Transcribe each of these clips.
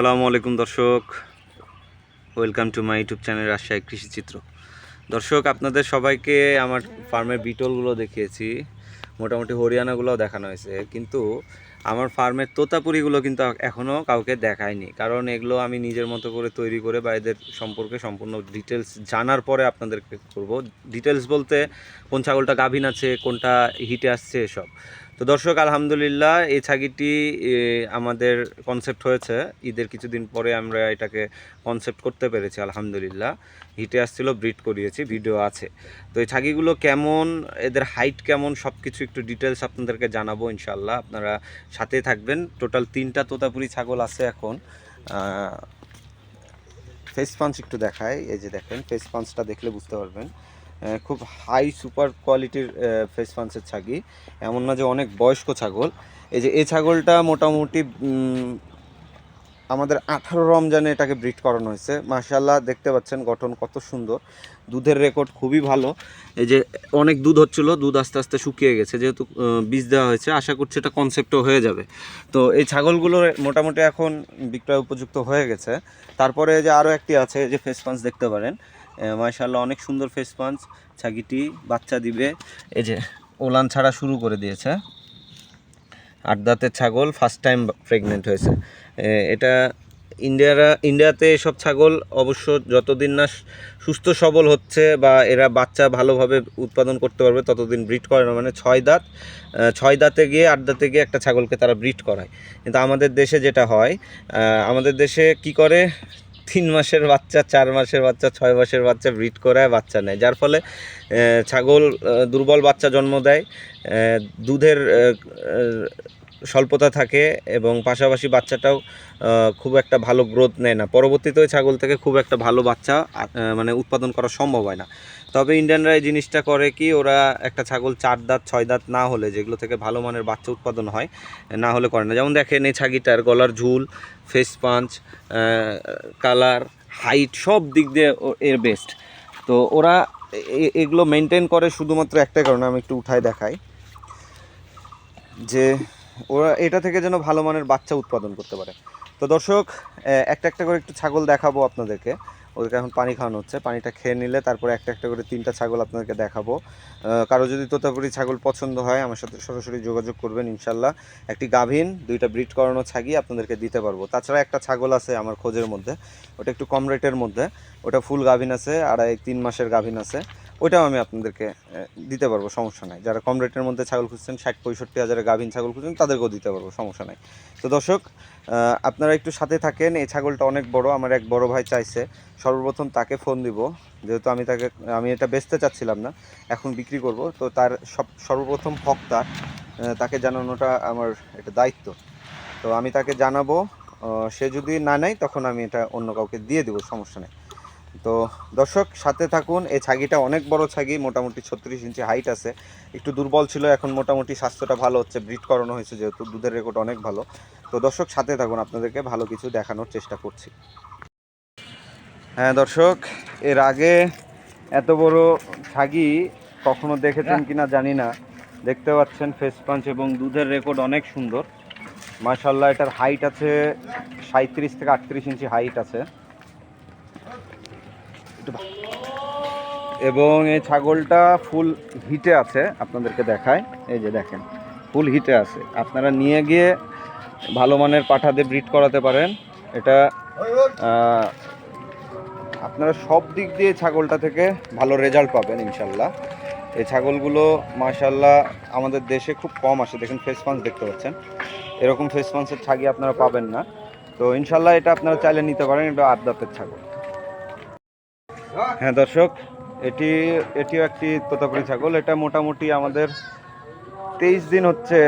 আসসালামু আলাইকুম দর্শক। Welcome to my YouTube channel Rajshahi Krishichitra দর্শক, আপনাদের সবাইকে আমার ফার্মের বিটলগুলো দেখিয়েছি। মোটামুটি হরিয়ানাগুলোও দেখানো হয়েছে। কিন্তু আমার ফার্মের তোতাপুরিগুলো কিন্তু এখনও কাউকে দেখায়নি। কারণ এগুলো আমি নিজের মতো করে তৈরি করে বা এদের সম্পর্কে সম্পূর্ণ ডিটেলস জানার পরে আপনাদেরকে করব। ডিটেলস বলতে কোন ছাগলটা গাভিন আছে, কোনটা হিটে আসছে, এসব। তো দর্শক, আলহামদুলিল্লাহ, এই ছাগিটি আমাদের কনসেপ্ট হয়েছে। ঈদের কিছুদিন পরে আমরা এটাকে কনসেপ্ট করতে পেরেছি, আলহামদুলিল্লাহ। হিটে আসছিল ব্রিড করিয়েছি ভিডিও আছে। তো এই ছাগিগুলো কেমন, এদের হাইট কেমন সব কিছু একটু ডিটেলস আপনাদেরকে জানাব ইনশাল্লাহ আপনারা সাথে থাকবেন। টোটাল তিনটা তোতাপুরি ছাগল আছে এখন। ফেস পাঞ্চ একটু দেখায় এই যে দেখেন ফেস পাঞ্চটা দেখলে বুঝতে পারবেন। খুব হাই সুপার কোয়ালিটির ফেস পাঞ্চের ছাগি। এমন না যে অনেক বয়স্ক ছাগল। এই যে এই ছাগলটা মোটামুটি আমাদের আঠারো রমজানে এটাকে ব্রিড করানো হয়েছে। মাশাল্লাহ দেখতে পাচ্ছেন গঠন কত সুন্দর। দুধের রেকর্ড খুবই ভালো। এই যে অনেক দুধ হচ্ছিল, দুধ আস্তে আস্তে শুকিয়ে গেছে। যেহেতু বীজ দেওয়া হয়েছে, আশা করছি এটা কনসেপ্টও হয়ে যাবে। তো এই ছাগলগুলো মোটামুটি এখন বিক্রয় উপযুক্ত হয়ে গেছে। তারপরে যে আরও একটি আছে যে ফেস পাঞ্চ দেখতে পারেন। মাশাল্লাহ অনেক সুন্দর ফেস পাঞ্চ ছাগিটি বাচ্চা দিবে। এই যে, ওলান ছাড়া শুরু করে দিয়েছে। আট দাঁতের ছাগল ফার্স্ট টাইম প্রেগনেন্ট হয়েছে। এটা ইন্ডিয়ারা, ইন্ডিয়াতে এসব ছাগল অবশ্য যতদিন না সুস্থ সবল হচ্ছে বা এরা বাচ্চা ভালোভাবে উৎপাদন করতে পারবে, ততদিন ব্রিড করে না। মানে ছয় দাঁত ছয় দাঁতে গিয়ে আট দাঁতে গিয়ে একটা ছাগলকে তারা ব্রিড করায়। কিন্তু আমাদের দেশে যেটা হয় আমাদের দেশে কি করে তিন মাসের বাচ্চা, চার মাসের বাচ্চা, ছয় মাসের বাচ্চা ব্রিড করায় বাচ্চা নেয়। যার ফলে ছাগল দুর্বল বাচ্চা জন্ম দেয়। দুধের স্বল্পতা থাকে এবং পাশাপাশি বাচ্চাটাও খুব একটা ভালো গ্রোথ নেয় না। পরবর্তীতে ওই ছাগল থেকে খুব একটা ভালো বাচ্চা মানে উৎপাদন করা সম্ভব হয় না। তবে ইন্ডিয়ানরা এই জিনিসটা করে কি, ওরা একটা ছাগল চার দাঁত, ছয় দাঁত না হলে, যেগুলো থেকে ভালো মানের বাচ্চা উৎপাদন হয়, না হলে করে না। যেমন দেখেন এই ছাগিটার গলার ঝুল ফেস পাঞ্চ কালার হাইট সব দিক দিয়ে এর বেস্ট তো ওরা এগুলো মেনটেন করে শুধুমাত্র একটাই কারণে, আমি একটু উঠায় দেখাই। যে ওরা এটা থেকে যেন ভালো মানের বাচ্চা উৎপাদন করতে পারে। তো দর্শক একটা একটা করে একটু ছাগল দেখাবো আপনাদেরকে। ওদেরকে এখন পানি খাওয়ানো হচ্ছে। পানিটা খেয়ে নিলে তারপরে একটা একটা করে তিনটা ছাগল আপনাদেরকে দেখাবো। কারও যদি তোতাপুরি ছাগল পছন্দ হয়, আমার সাথে সরাসরি যোগাযোগ করবেন ইনশাল্লাহ। একটি গাভীন, দুইটা ব্রিড করানো ছাগি আপনাদেরকে দিতে পারব। তাছাড়া একটা ছাগল আছে আমার খোঁজের মধ্যে। ওটা একটু কম রেটের মধ্যে। ওটা ফুল গাভীন আছে, আড়াই, তিন মাসের গাভীন আছে। ওইটাও আমি আপনাদেরকে দিতে পারব, সমস্যা নাই। যারা কম রেটের মধ্যে ছাগল খুঁজছেন, ষাট, পঁয়ষট্টি হাজারের গাভীন ছাগল খুঁজছেন, তাদেরকেও দিতে পারব, সমস্যা নাই। তো দর্শক আপনারা একটু সাথে থাকেন, এই ছাগলটা অনেক বড়, আমার এক বড় ভাই চাইছে। সর্বপ্রথম তাকে ফোন দিব, যেহেতু আমি তাকে, আমি এটা বেচতে চাচ্ছিলাম না, এখন বিক্রি করব। তো তার সব, সর্বপ্রথম হক তাকে জানানোটা আমার একটা দায়িত্ব। তো আমি তাকে জানাব সে যদি না নেয়, তখন আমি এটা অন্য কাউকে দিয়ে দেবো, সমস্যা নেই। তো দর্শক, সাথে থাকুন। এই ছাগিটা অনেক বড় ছাগি, মোটামুটি ছত্রিশ ইঞ্চি হাইট আছে। একটু দুর্বল ছিল, এখন মোটামুটি স্বাস্থ্যটা ভালো হচ্ছে। ব্রিড করানো হয়েছে যেহেতু, দুধের রেকর্ড অনেক ভালো। তো দর্শক, সাথে থাকুন, আপনাদেরকে ভালো কিছু দেখানোর চেষ্টা করছি। হ্যাঁ দর্শক, এর আগে এত বড় ছাগি কখনো দেখেছেন কিনা জানি না। দেখতে পাচ্ছেন ফেস পাঞ্চ এবং দুধের রেকর্ড অনেক সুন্দর। মাশাল্লাহ এটার হাইট আছে সাঁত্রিশ থেকে আটত্রিশ ইঞ্চি হাইট আছে। একটু এবং এই ছাগলটা ফুল হিটে আছে, আপনাদেরকে দেখায় এই যে দেখেন, ফুল হিটে আছে। আপনারা নিয়ে গিয়ে ভালো মানের পাঠাতে ব্রিড করাতে পারেন। এটা আপনারা সব দিক দিয়ে ছাগলটা থেকে ভালো রেজাল্ট পাবেন, ইনশাল্লাহ। এই ছাগলগুলো, মাশাল্লাহ, আমাদের দেশে খুব কম আসে। দেখেন ফেস পাঞ্চ দেখতে পাচ্ছেন। এরকম ফেস পাঞ্চের ছাগি আপনারা পাবেন না। তো ইনশাল্লাহ এটা আপনারা চাইলে নিতে পারেন, এটা আট দাঁতের ছাগল। হ্যাঁ দর্শক, এটি, এটিও একটি তোতাপুরি ছাগল। এটা মোটামুটি আমাদের তেইশ দিন হচ্ছে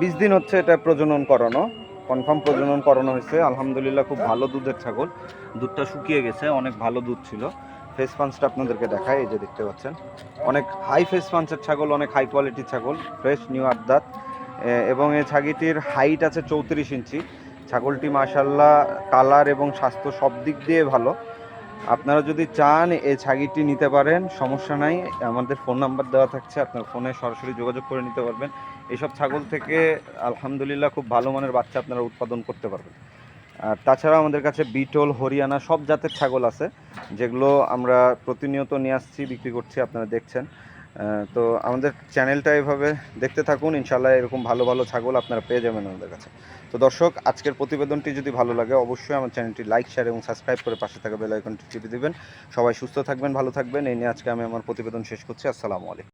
বিশ দিন হচ্ছে এটা প্রজনন করানো, কনফার্ম প্রজনন করানো হয়েছে। আলহামদুলিল্লাহ, খুব ভালো দুধের ছাগল। দুধটা শুকিয়ে গেছে, অনেক ভালো দুধ ছিল। ফেস পাঞ্চটা আপনাদেরকে দেখায় এই যে দেখতে পাচ্ছেন। অনেক হাই ফেস পাঞ্চের ছাগল, অনেক হাই কোয়ালিটির ছাগল ফ্রেশ নিউ আদাত এবং এই ছাগিটির হাইট আছে চৌত্রিশ ইঞ্চি। ছাগলটি মাশাল্লাহ কালার এবং স্বাস্থ্য সব দিক দিয়ে ভালো। আপনারা যদি চান এই ছাগিটি নিতে পারেন, সমস্যা নাই। আমাদের ফোন নাম্বার দেওয়া থাকছে, আপনার ফোনে সরাসরি যোগাযোগ করে নিতে পারবেন। এইসব ছাগল থেকে আলহামদুলিল্লাহ খুব ভালো মানের বাচ্চা আপনারা উৎপাদন করতে পারবেন। আর তাছাড়া আমাদের কাছে বিটল, হরিয়ানা সব জাতের ছাগল আছে, যেগুলো আমরা প্রতিনিয়ত নিয়ে আসছি, বিক্রি করছি, আপনারা দেখছেন। তো আমাদের চ্যানেলটা এভাবে দেখতে থাকুন। ইনশাল্লাহ এরকম ভালো ভালো ছাগল আপনারা পেয়ে যাবেন আমাদের কাছে। তো দর্শক, আজকের প্রতিবেদনটি যদি ভালো লাগে, অবশ্যই আমার চ্যানেলটি লাইক শেয়ার এবং সাবস্ক্রাইব করে পাশে থাকা বেলাইকনটি টিপে দিবেন। সবাই সুস্থ থাকবেন, ভালো থাকবেন। এই নিয়ে আজকে আমি আমার প্রতিবেদন শেষ করছি। আসসালামু আলাইকুম।